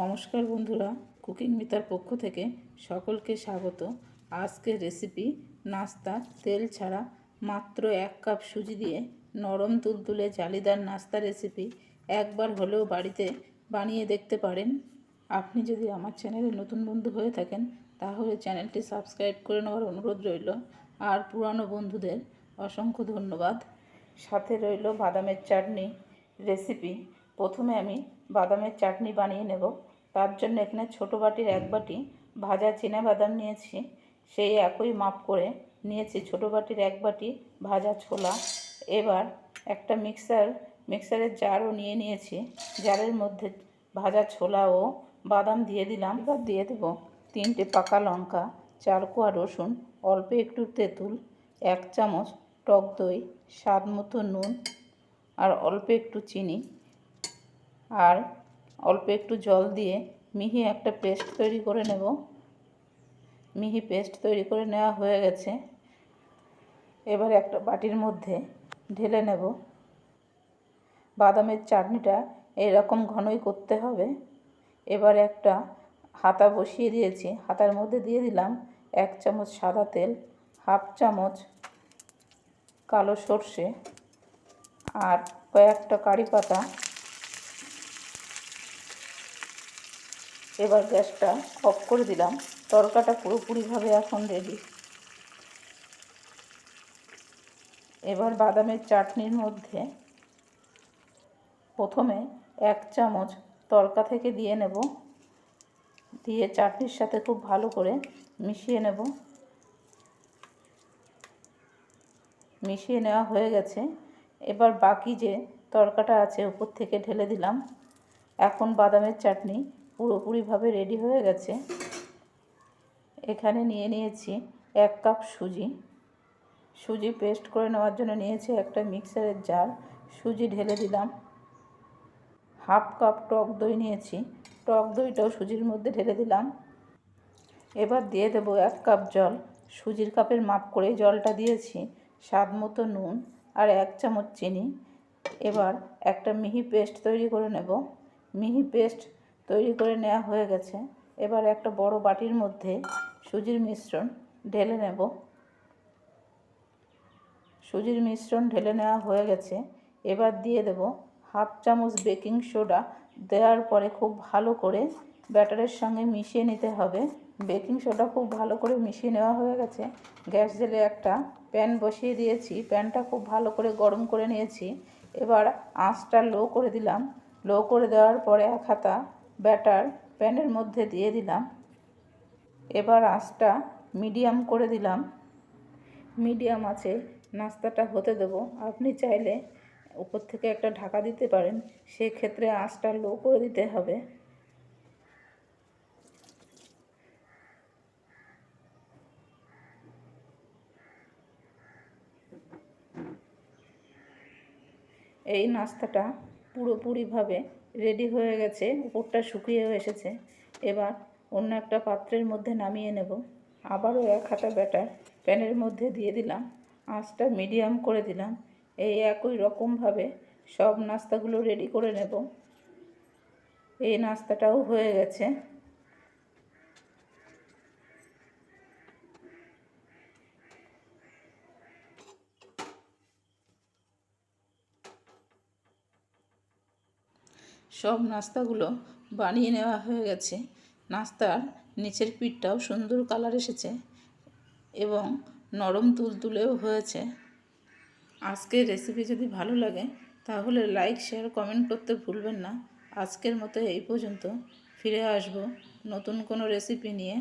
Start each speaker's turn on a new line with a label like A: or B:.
A: নমস্কার বন্ধুরা, কুকিং মিতার পক্ষ থেকে সকলকে স্বাগত। আজকের রেসিপি নাস্তা, তেল ছাড়া মাত্র এক কাপ সুজি দিয়ে নরম তুলতুলে জালিদার নাস্তা রেসিপি একবার হলেও বাড়িতে বানিয়ে দেখতে পারেন। আপনি যদি আমার চ্যানেলে নতুন বন্ধু হয়ে থাকেন, তাহলে চ্যানেলটি সাবস্ক্রাইব করে নেওয়ার অনুরোধ রইল। আর পুরানো বন্ধুদের অসংখ্য ধন্যবাদ। সাথে রইল বাদামের চাটনি রেসিপি প্রথমে আমি বাদামের চাটনি বানিয়ে নেব। তার জন্য এখানে ছোটো বাটির এক বাটি ভাজা চীনা বাদাম নিয়েছি। সেই একই মাপ করে নিয়েছি। ছোটো বাটির এক বাটি ভাজা ছোলা। এবার একটা মিক্সার, মিক্সারের জারও নিয়ে নিয়েছি। জারের মধ্যে ভাজা ছোলা ও বাদাম দিয়ে দিলাম। এবার দিয়ে দেব তিনটে পাকা লঙ্কা, চার কোয়া রসুন, অল্প একটু তেঁতুল, এক চামচ টক দই, স্বাদ মতো নুন আর অল্প একটু চিনি। আর অল্প একটু জল দিয়ে মিহি একটা পেস্ট তৈরি করে নেব। মিহি পেস্ট তৈরি করে নেওয়া হয়ে গেছে। এবার একটা বাটির মধ্যে ঢেলে নেব। বাদামের চাটনিটা এরকম ঘনই করতে হবে। এবার একটা হাতা বসিয়ে দিয়েছি। হাতার মধ্যে দিয়ে দিলাম এক চামচ সাদা তেল, হাফ চামচ কালো সর্ষে আর কয়েকটা কারি পাতা এবার গ্যাসটা অফ করে দিলাম। তরকাটা পুরোপুরিভাবে এখন রেডি এবার বাদামের চাটনির মধ্যে প্রথমে এক চামচ তরকা থেকে দিয়ে নেব। দিয়ে চাটনির সাথে খুব ভালো করে মিশিয়ে নেব। মিশিয়ে নেওয়া হয়ে গেছে। এবার বাকি যে তরকাটা আছে, উপর থেকে ঢেলে দিলাম। এখন বাদামের চাটনি পুরোপুরিভাবে রেডি হয়ে গেছে। এখানে নিয়ে নিয়েছি এক কাপ সুজি। সুজি পেস্ট করে নেওয়ার জন্য নিয়েছি একটা মিক্সারের জার। সুজি ঢেলে দিলাম। হাফ কাপ টক দই নিয়েছি। টক দইটাও সুজির মধ্যে ঢেলে দিলাম। এবার দিয়ে দেবো এক কাপ জল। সুজির কাপের মাপ করে জলটা দিয়েছি। স্বাদ মতো নুন আর এক চামচ চিনি। এবার একটা মিহি পেস্ট তৈরি করে নেব। মিহি পেস্ট তৈরি করে নেওয়া হয়ে গেছে। এবার একটা বড় বাটির মধ্যে সুজির মিশ্রণ ঢেলে নেব। সুজির মিশ্রণ ঢেলে নেওয়া হয়ে গেছে। এবার দিয়ে দেব হাফ চামচ বেকিং সোডা। দেওয়ার পরে খুব ভালো করে ব্যাটারের সঙ্গে মিশিয়ে নিতে হবে। বেকিং সোডা খুব ভালো করে মিশিয়ে নেওয়া হয়ে গেছে। গ্যাস জেলে একটা প্যান বসিয়ে দিয়েছি। প্যানটা খুব ভালো করে গরম করে নিয়েছি। এবার আঁচটা লো করে দিলাম। লো করে দেওয়ার পরে এক হাতা ব্যাটার প্যানের মধ্যে দিয়ে দিলাম। এবার আঁচটা মিডিয়াম করে দিলাম। মিডিয়াম আছে, নাস্তাটা হতে দেব। আপনি চাইলে উপর থেকে একটা ঢাকা দিতে পারেন। সেক্ষেত্রে আঁচটা লো করে দিতে হবে। এই নাস্তাটা পুরোপুরিভাবে রেডি হয়ে গেছে, উপরটা শুকিয়েও এসেছে। এবার অন্য একটা পাত্রের মধ্যে নামিয়ে নেব। আবারও এক হাতা ব্যাটার প্যানের মধ্যে দিয়ে দিলাম। আঁচটা মিডিয়াম করে দিলাম। এই একই রকমভাবে সব নাস্তাগুলো রেডি করে নেব। এই নাস্তাটাও হয়ে গেছে। সব নাস্তাগুলো বানিয়ে নেওয়া হয়ে গেছে। নাস্তার নিচের পিঠটাও সুন্দর কালার এসেছে এবং নরম তুলতুলেও হয়েছে। আজকের রেসিপি যদি ভালো লাগে, তাহলে লাইক শেয়ার কমেন্ট করতে ভুলবেন না। আজকের মতো এই পর্যন্ত। ফিরে আসব নতুন কোনো রেসিপি নিয়ে।